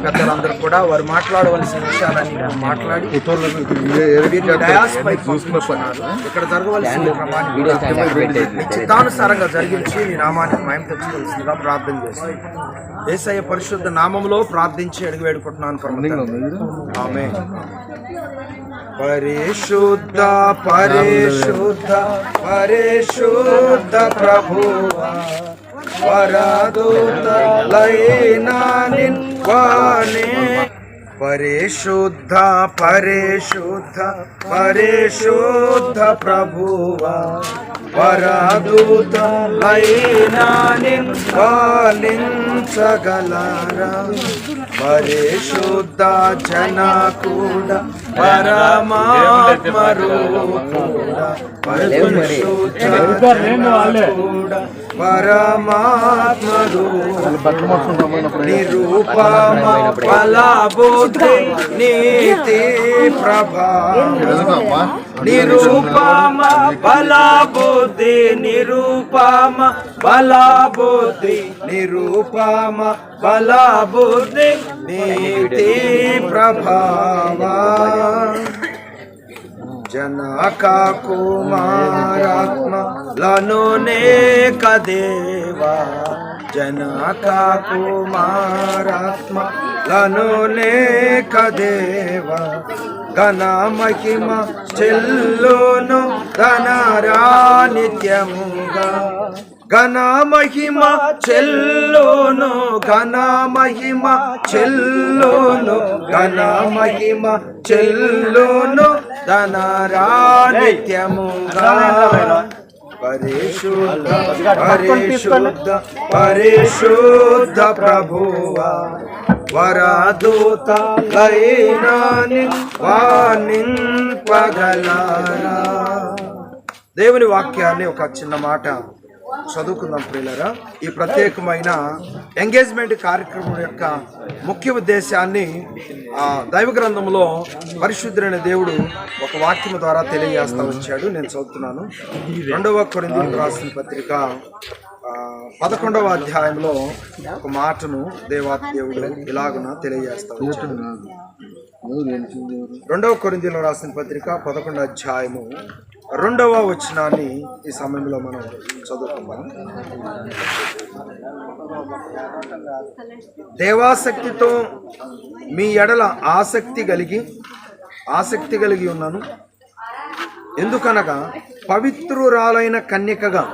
పెద్దలందరూ కూడా వారు మాట్లాడవలసిన విషయాలన్నీ మాట్లాడి. ఇక్కడ జరగవలసిన క్రమాన్ని చిత్తానుసారంగా జరిగించి నీ నామానికి మయం తెచ్చుకోవాల్సిందిగా ప్రార్థన చేస్తాను ఏసయ్య పరిశుద్ధ నామంలో ప్రార్థించి అడిగి వేడుకుంటున్నాను ఆమె పరిశుద్ధ పరిశుద్ధ పరిశుద్ధ ప్రభువా. వరదూతలైన నిన్వానే పరిశుద్ధ పరిశుద్ధ పరిశుద్ధ ప్రభువా వరదూతలైన నిన్వాలించగలరా పరిశుద్ధ జన కూడా పరమాత్మరూపుడా పరిశుద్ధ జన కూడా పరమాత్మరు నిరూపమ బలబుద్ధి నీతి ప్రభా. నిరూపమ బలబుద్ధి నిరూపమ బలబుద్ధి నిరూపమ బలబుద్ధి నీతి ప్రభావా. జనక కుమారాత్మ లనునే కదేవా జనక కుమారాత్మ లనునే కదేవా ఘన మహిమ చెల్లును ధనరా నిత్యముగా ఘన మహిమ చెల్లును ఘన మహిమ చెల్లును ఘన మహిమ చెల్లును ధనరా నిత్యముగా పరిశుద్ధ పరిశుద్ధ పరిశుద్ధ ప్రభువా వరదూత లైనాని వాణింపగలరా దేవుని వాక్యాన్ని ఒక చిన్న మాట చదువుకుందాం ప్రియులరా. ఈ ప్రత్యేకమైన ఎంగేజ్మెంట్ కార్యక్రమం యొక్క ముఖ్య ఉద్దేశాన్ని ఆ దైవ గ్రంథంలో పరిశుద్ధుడైన దేవుడు ఒక వాక్యం ద్వారా తెలియజేస్తా వచ్చాడు. నేను చదువుతున్నాను. రెండవ కొరింది రాసిన పత్రిక పదకొండవ అధ్యాయంలో ఒక మాటను దేవాతి దేవుడు ఇలాగున తెలియజేస్తా వచ్చాడు. రెండవ కొరిందీలో రాసిన పత్రిక పదకొండవ అధ్యాయము రెండవ వచనాన్ని ఈ సమయంలో మనం చదువుకుందాం. దేవాసక్తితో మీ ఎడల ఆసక్తి కలిగి ఆసక్తి కలిగి ఉన్నాను. ఎందుకనగా పవిత్రురాలైన కన్యకగా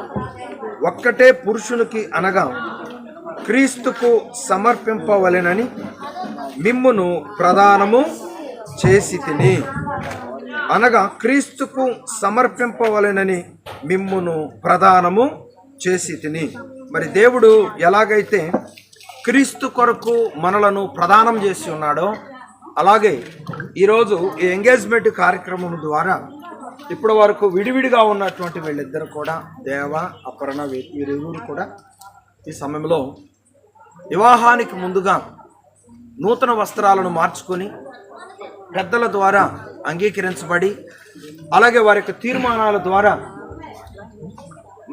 ఒక్కటే పురుషునికి అనగా క్రీస్తుకు సమర్పింపవలెనని మిమ్మును ప్రదానము చేసి తిని. అనగా క్రీస్తుకు సమర్పింపవలెనని మిమ్మును ప్రదానము చేసి తిని మరి దేవుడు ఎలాగైతే క్రీస్తు కొరకు మనలను ప్రదానం చేసి ఉన్నాడో అలాగే ఈరోజు ఈ ఎంగేజ్మెంట్ కార్యక్రమం ద్వారా ఇప్పటి వరకు విడివిడిగా ఉన్నటువంటి వీళ్ళిద్దరు కూడా దేవ అపర్ణ వీరిరువురు కూడా ఈ సమయంలో వివాహానికి ముందుగా నూతన వస్త్రాలను మార్చుకొని పెద్దల ద్వారా అంగీకరించబడి అలాగే వారి యొక్క తీర్మానాల ద్వారా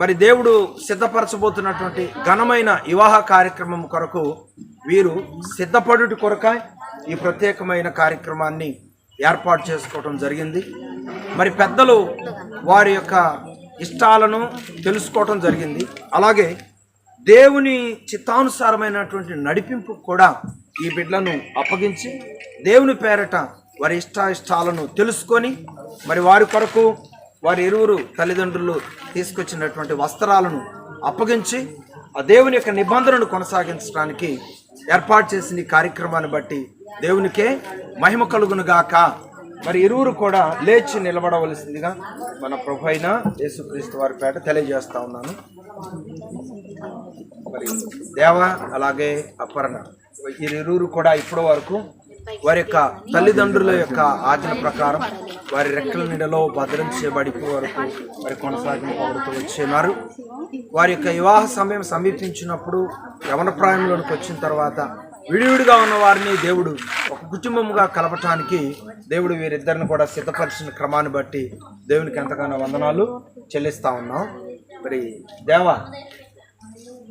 మరి దేవుడు సిద్ధపరచబోతున్నటువంటి ఘనమైన వివాహ కార్యక్రమం కొరకు వీరు సిద్ధపడుట కొరక ఈ ప్రత్యేకమైన కార్యక్రమాన్ని ఏర్పాటు చేసుకోవడం జరిగింది. మరి పెద్దలు వారి యొక్క ఇష్టాలను తెలుసుకోవటం జరిగింది. అలాగే దేవుని చిత్తానుసారమైనటువంటి నడిపింపు కూడా ఈ బిడ్డలను అప్పగించి దేవుని పేరట వారి ఇష్టాయిష్టాలను తెలుసుకొని మరి వారి కొరకు వారి ఇరువురు తల్లిదండ్రులు తీసుకొచ్చినటువంటి వస్త్రాలను అప్పగించి ఆ దేవుని యొక్క నిబంధనను కొనసాగించడానికి ఏర్పాటు చేసిన ఈ కార్యక్రమాన్ని బట్టి దేవునికే మహిమ కలుగును గాక. మరి ఇరువురు కూడా లేచి నిలబడవలసిందిగా మన ప్రభు అయిన యేసుక్రీస్తు వారి పేట తెలియజేస్తా ఉన్నాను. మరి దేవ అలాగే అపర్ణ వీరిరువురు కూడా ఇప్పటి వరకు వారి యొక్క తల్లిదండ్రుల యొక్క ఆజ్ఞ ప్రకారం వారి రెక్కల నీడలో భద్రం చేయబడి వరకు మరి కొనసాగింపబడుతూ వచ్చేవారు. వారి యొక్క వివాహ సమయం సమీపించినప్పుడు యవన ప్రాయంలోనికి వచ్చిన తర్వాత విడివిడిగా ఉన్న వారిని దేవుడు ఒక కుటుంబముగా కలపటానికి దేవుడు వీరిద్దరిని కూడా సిద్ధపరిచిన క్రమాన్ని బట్టి దేవునికి ఎంతగానో వందనాలు చెల్లిస్తా ఉన్నాం. మరి దేవా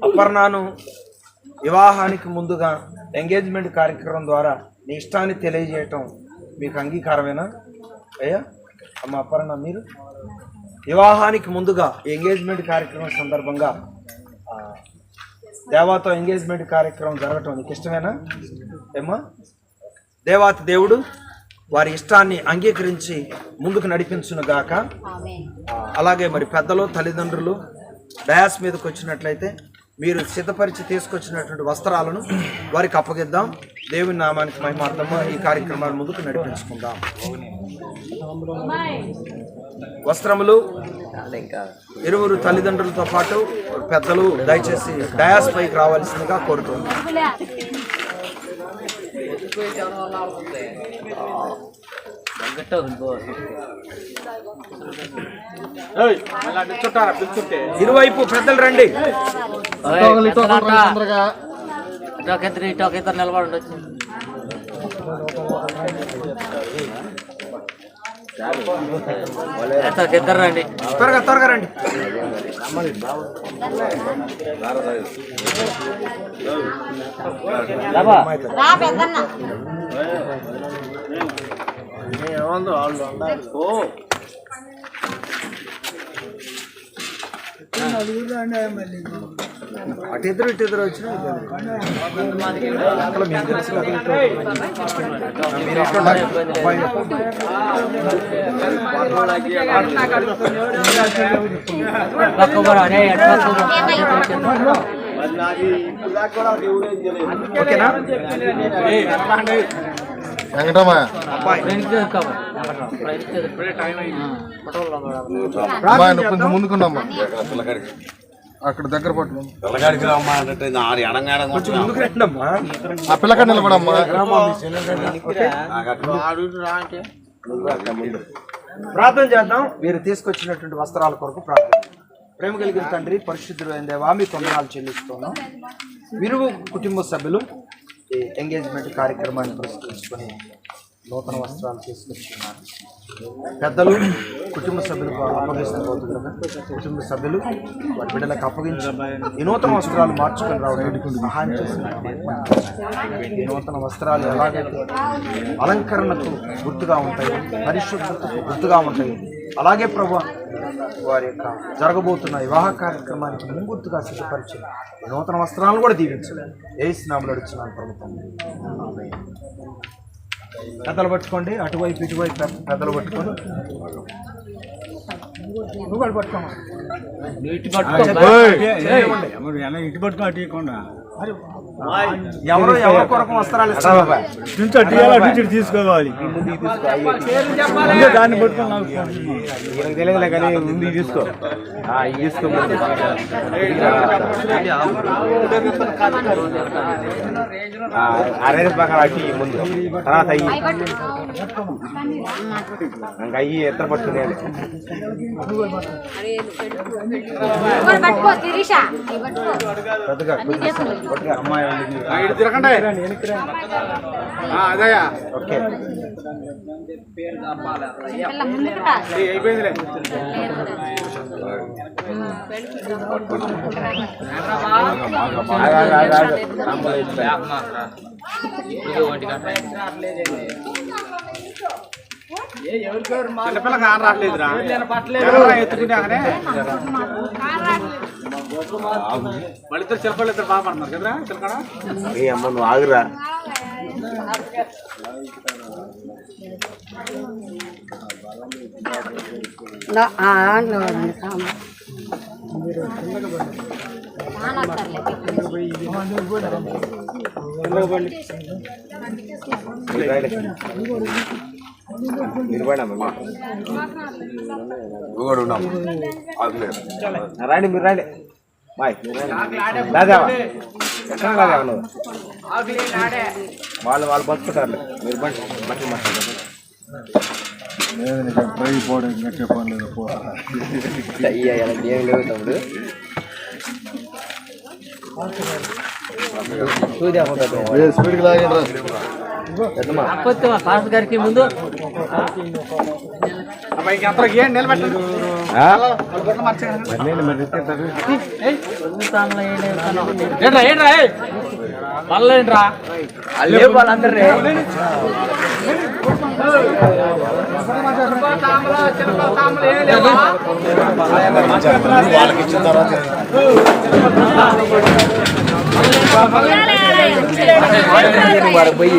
అపర్ణాను వివాహానికి ముందుగా ఎంగేజ్మెంట్ కార్యక్రమం ద్వారా నీ ఇష్టాన్ని తెలియజేయటం మీకు అంగీకారమేనా? అయ్యా అమ్మ అపర్ణ మీరు? వివాహానికి ముందుగా ఎంగేజ్మెంట్ కార్యక్రమం సందర్భంగా దేవాతో ఎంగేజ్మెంట్ కార్యక్రమం జరగటం నీకు ఇష్టమేనా? ఏమ్మా? దేవాతి దేవుడు వారి ఇష్టాన్ని అంగీకరించి ముందుకు నడిపించును గాక ఆ, అలాగే మరి పెద్దలు తల్లిదండ్రులు డయాస్ మీదకి వచ్చినట్లయితే మీరు సిద్ధపరిచి తీసుకొచ్చినటువంటి వస్త్రాలను వారికి అప్పగిద్దాం. దేవుని నామానికి మహిమార్థము. ఈ కార్యక్రమాన్ని ముందుకు నడిపించుకుందాం. వస్త్రములు ఇరువురు తల్లిదండ్రులతో పాటు పెద్దలు దయచేసి డయాస్ పైకి రావాల్సిందిగా కోరుతున్నాం. ఇరువైపు పెద్దలు రండి. ఇటోకిద్దరు ఇటోకిద్దరు నిలబడి ఉండొచ్చు ఇద్దరు రండి. త్వరగా త్వరగా రండి. రా పెద్దన్న. అటు ఇద్దరు ఇటు ఇద్దరు వచ్చిన అక్కడ మీకు తెలుసు. ఓకేనా? వెంకటమ్మ. కొంచెం ముందుకున్నామ్మా. అక్కడ దగ్గర పట్టు. పిల్లగాడికి రమ్మా అంటే ఆరు ఎడంగాడం కొంచెం ముందుకు రండి అమ్మా ఆ పిల్లకాడ నిలబడమ్మా. ప్రార్థన చేద్దాం. వీరు తీసుకొచ్చినటువంటి వస్త్రాల కొరకు ప్రార్థన ప్రేమ కలిగిన తండ్రి పరిశుద్ధుడు అయిన దేవా మీ కొందనాలు చెల్లిస్తున్నాం. విరువు కుటుంబ సభ్యులు ఎంగేజ్మెంట్ కార్యక్రమాన్ని పురస్కరించుకొని నూతన వస్త్రాలు తీసుకొచ్చున్నారు పెద్దలు కుటుంబ సభ్యులకు అప్పగిస్తున్న కుటుంబ సభ్యులు వారి బిడ్డలకు అప్పగించి ఈ నూతన వస్త్రాలు మార్చుకొని రావడానికి సహాయం చేసిన ఈ నూతన వస్త్రాలు ఎలాగైతే అలంకరణకు గుర్తుగా ఉంటాయి పరిశుభ్రతకు గుర్తుగా ఉంటాయి అలాగే ప్రభు వారి యొక్క జరగబోతున్న వివాహ కార్యక్రమానికి ముంగుర్తుగా సిద్ధపరిచి నూతన వస్త్రాలను కూడా దీవించండి ఏ స్నాములు అడుగుతున్నాను ప్రభుత్వం. పెద్దలు పట్టుకోండి అటువైపు ఇటువైపు పెద్ద- పెద్దలు పట్టుకొని నువ్వు కూడా పట్టుకోమా. ఇటు పట్టుకో అటు ఇవ్వకుండా ఎవరు ఎవరి కొరకు వస్త్రాలు ఇస్తారు తీసుకోవాలి. దాన్ని పట్టుకొని తెలియదులే కానీ ముందు తీసుకో. తీసుకో అరే పక్కన అట్టి ముందు తర్వాత అయ్యి. ఇంకా అయ్యి ఎత్తర పట్టుకునేది ఇవ్వరు పట్టుకో శిరీష ఇవి పట్టుకో పెద్దగా అన్ని చేసుకుంటాం అమ్మాయి అదయా ఓకే పిల్ల ముందుకు రా. చిన్నపిల్లకి ఆన రావట్లేదురా ఎత్తుకునే వాళ్ళిద్దరు చిలకలు ఇద్దరు బాగా పడుతున్నారు కదరా చిలకడ ఏ అమ్మ నువ్వు ఆగురా నాన్న వస్తారులే. మీరు పోయినా నువ్వు కూడా ఉన్నావు రండి మీరు రండి బాయ్. రాదేవా ఎక్కడ నువ్వు? వాళ్ళు వాళ్ళు బతుకుతారు మీరు బండి బట్టి లేదు నీకు ట్రై పోవడం గట్టే పని లేదు పో. ఏం లేవు తమ్ముడు. స్పీడ్కి లాగండి రా. కొత్త పాస్ గారికి ముందు. మరి ఎత్తుకెళ్తాను. ఏంట్రా ఏంట్రా మళ్ళీ ఏంట్రా వాళ్ళందరూ వాడు పోయి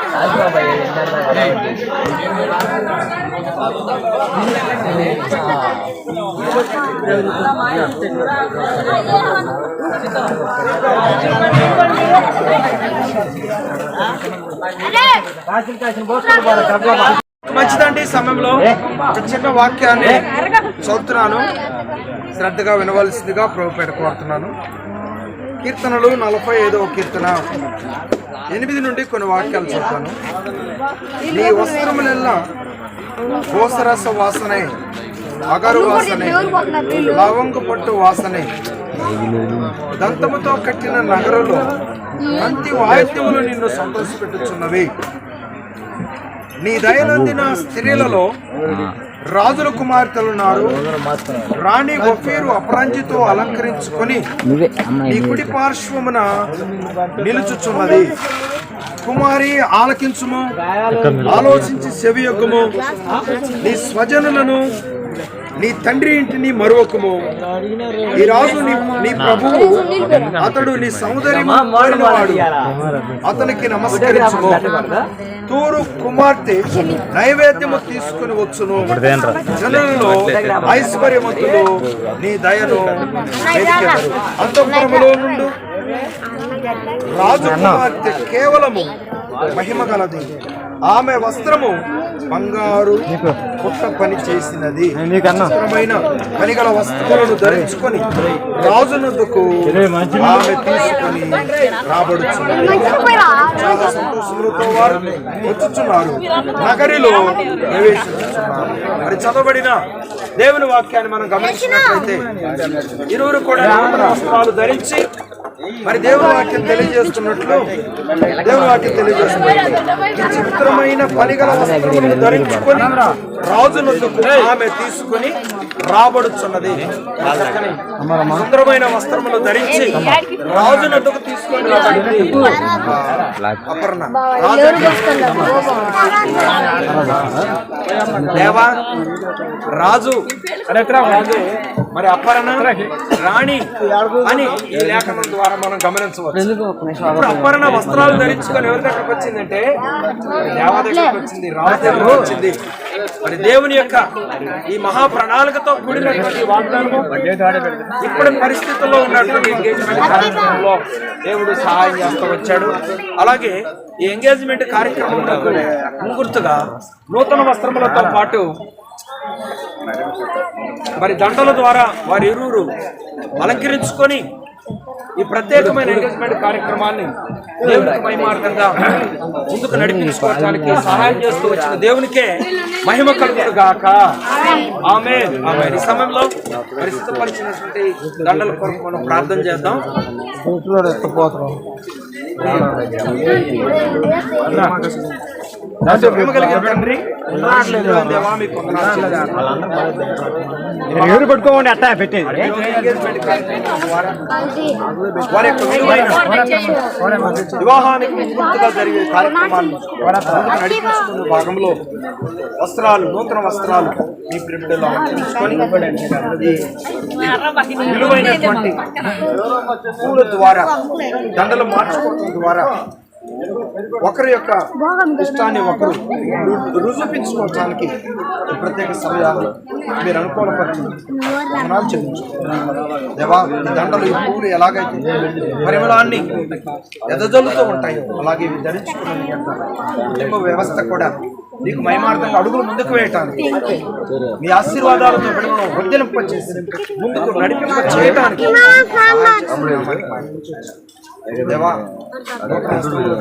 మంచిదండి సమయంలో చిన్న వాక్యాన్ని చదువుతున్నాను. శ్రద్ధగా వినవలసిందిగా ప్రభుపేట కోరుతున్నాను కీర్తనలు నలభై ఐదవ కీర్తన. ఎనిమిది నుండి కొన్ని వాక్యాలు చెప్తాను. నీ వస్త్రములెల్లా గోసరస వాసనే అగరు వాసనే లవంగ పట్టు వాసనే. దంతముతో కట్టిన నగరులో అంతి వాయిద్యములు నిన్ను సంతోషపెట్టుచున్నవి. నీ దయనందిన స్త్రీలలో రాజుల కుమార్తెలున్నారు. రాణి ఒఫీరు అపరంజితో అలంకరించుకొని నీ కుడి పార్శ్వమున నిలుచుచున్నది. కుమారి ఆలకించుము. ఆలోచించి సెవియొక్కము నీ స్వజనులను నీ తండ్రి ఇంటిని మరువకము ఈ రాజు నీ ప్రభువు అతడు నీ సౌందర్యము వాడు అతనికి నమస్కరించుము తూరు కుమార్తె నైవేద్యము తీసుకుని వచ్చును. జనులలో ఐశ్వర్యవంతులు నీ దయను. అంతఃపురములో నుండు రాజు కుమార్తె కేవలము మహిమ గలది. ఆమె వస్త్రము బంగారు పుట్ట పని చేసినది. పనిగల వస్త్రములను ధరించుకొని రాజునందుకు ఆమె తీసుకొని చాలా సంతోషములతో వారు వచ్చుచున్నారు. నగరిలో ప్రవేశించుచున్నారు. మరి చదవబడిన దేవుని వాక్యాన్ని మనం గమనించినట్లయితే ఇరువురు కూడా నూతన వస్త్రాలు ధరించి మరి దేవుని వాక్యం తెలియజేస్తున్నట్లు దేవుని వాక్యం తెలియజేస్తున్నట్లు. ఈ చిత్రమైన పనిగల వస్త్రములను ధరించుకొని రాజునందుకు ఆమె తీసుకొని రాబడుచున్నది. సుందరమైన వస్త్రములు ధరించి రాజునందుకు తీసుకొని అపర్ణ. రాజు దేవా రాజు. రాజు. మరి అపర్ణ రాణి అని ఈ లేఖనం ద్వారా మనం గమనించవచ్చు. ఇప్పుడు అపర్ణ వస్త్రాలు ధరించుకొని ఎవరి దగ్గరకు వచ్చిందంటే దేవా దగ్గరకు వచ్చింది రాజు దగ్గరకు వచ్చింది. మరి దేవుని యొక్క ఈ మహా ప్రణాళికతో కూడినటువంటి వాగ్దానము ఇప్పటి పరిస్థితుల్లో ఉన్నటువంటి ఎంగేజ్మెంట్ కార్యక్రమంలో దేవుడు సహాయం చేస్తూ వచ్చాడు. అలాగే ఈ ఎంగేజ్మెంట్ కార్యక్రమంలో ముంగుర్తుగా నూతన వస్త్రములతో పాటు మరి దండల ద్వారా వారి ఇరువురు అలంకరించుకొని ఈ ప్రత్యేకమైన ఎంగేజ్మెంట్ కార్యక్రమాన్ని దేవునికి మహిమార్థంగా ముందుకు నడిపించుకోవడానికి సహాయం చేస్తూ వచ్చిన దేవునికే మహిమ కలుగును గాక ఆమె ఆమె ఈ సమయంలో మరి సిద్ధపరిచినటువంటి దండల కొరకు మనం ప్రార్థన చేద్దాం. ఎవరు పట్టుకోండి అట్టా పెట్టేది? వివాహానికి ముందుగా జరిగే కార్యక్రమాన్ని నడిపించుకున్న భాగంలో వస్త్రాలు నూతన వస్త్రాలు మీ ప్రిమిడలో ఈ విలువైనటువంటి పూల ద్వారా దండలు మార్చుకోవడం ద్వారా ఒకరి యొక్క ఇష్టాన్ని ఒకరు రు- రుజుపించుకోవడానికి ఈ ప్రత్యేక సమయాలు మీరు అనుకూలపరిచి వందనాలు చెల్లించుకుంటున్నాను. దేవా ఈ దండలు ఈ పువ్వులు ఎలాగైతే పరిమళాన్ని ఎదజల్లుతూ ఉంటాయి అలాగే ఇవి ధరించుకున్న కుటుంబ వ్యవస్థ కూడా నీకు మహిమార్థంగా అడుగులు ముందుకు వేయటానికి మీ ఆశీర్వాదాలతో బిడ్డలను వర్ధలింప చేసి ముందుకు నడిపింప చేయటానికి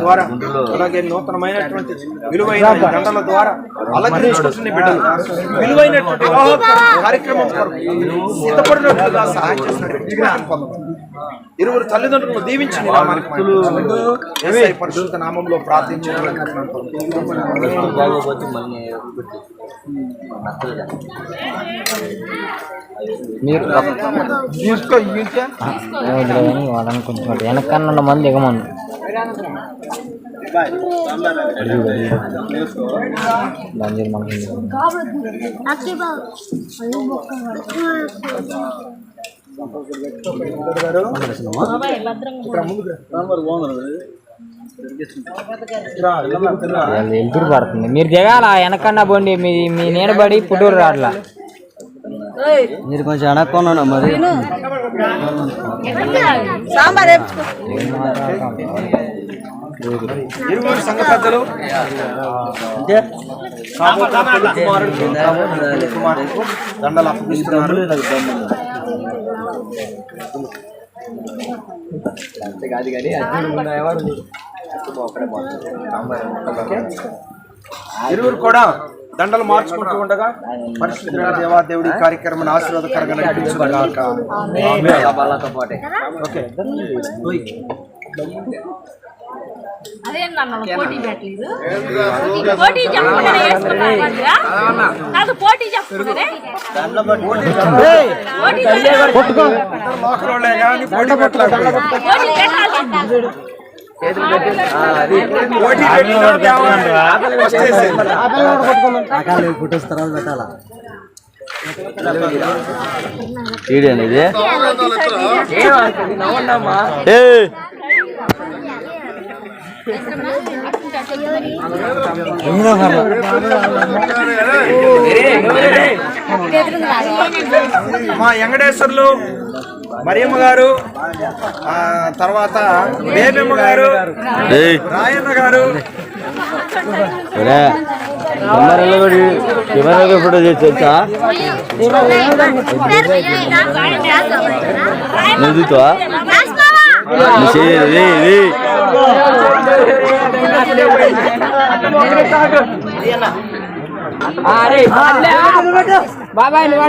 ద్వారా అలాగే నూతనమైనటువంటి విలువైన ద్వారా అలంకరించుకుంటున్న ఈ బిడ్డలు. విలువైనటువంటి వివాహ కార్యక్రమం కొరకు సిద్ధపడినట్లుగా సహాయం చేసినటువంటి జ్ఞానం పొందమని. ఇరువురు తల్లిదండ్రులను దీవించి పరిశుద్ధ నామంలో ప్రార్థించిన మీరు వాళ్ళని కొంచెం వెనకన్నా మంది వాళ్ళు ఎదురు పడుతుంది. మీరు దిగాల? వెనకన్నా బండి మీ మీ నీడబడి పుట్టూరు రాట్లా. మీరు కొంచెం వెనక్కున్నా మరి. ఇరువురు సంఘ పెద్దలు. కుమారుడు దండలు అప్పగిస్తున్నారు ఇరువురు కూడా దండలు మార్చుకుంటూ ఉండగా పరిశుద్ధ దేవా దేవుడి కార్యక్రమం ఆశీర్వాదకరంగా నడిపించుగాక ఓకే. పోటీ ఫస్ట్ వేసేది. ఇది? మా వెంకటేశ్వర్లు మరియమ్మ గారు ఆ తర్వాత బేబమ్మ గారు రాయన్న గారు. కెమెరా ఫోటో చేసా నువ్వుతా బాబాయ్ నువ్వు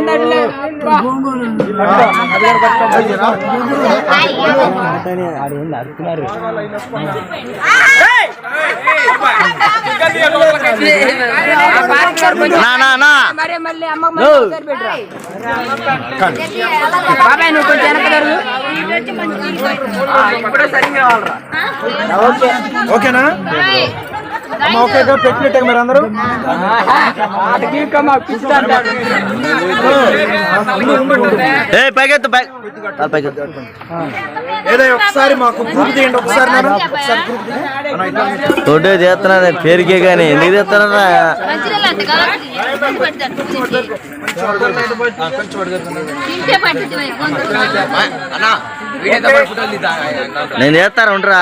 బాబాయ్ నువ్వు కొంచెం ఓకేనా? అమ్మ ఓకేగా పెట్టినట్టే మీరు అందరూ. ఏదో ఒకసారి మాకు గ్రూప్ తీయండి ఒకసారి చేస్తున్నా పేరుకే కానీ ఎందుకు చేస్తున్నా తింటే పట్టింది నేను చేస్తాను ఉండరా.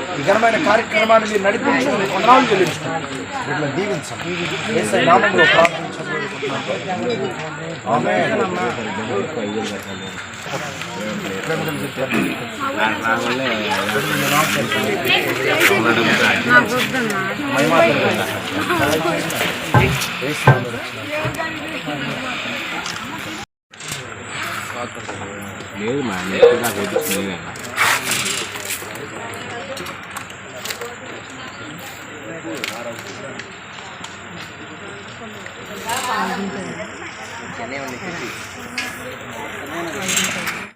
ఈ ఘనమైన కార్యక్రమాన్ని మీరు నడిపించుకుని కొనాలు చెల్లించుకున్నాం ఇట్లా దీవించండి ఏసై నామంలో ప్రార్థించబడుతున్నాం অনেক কিছু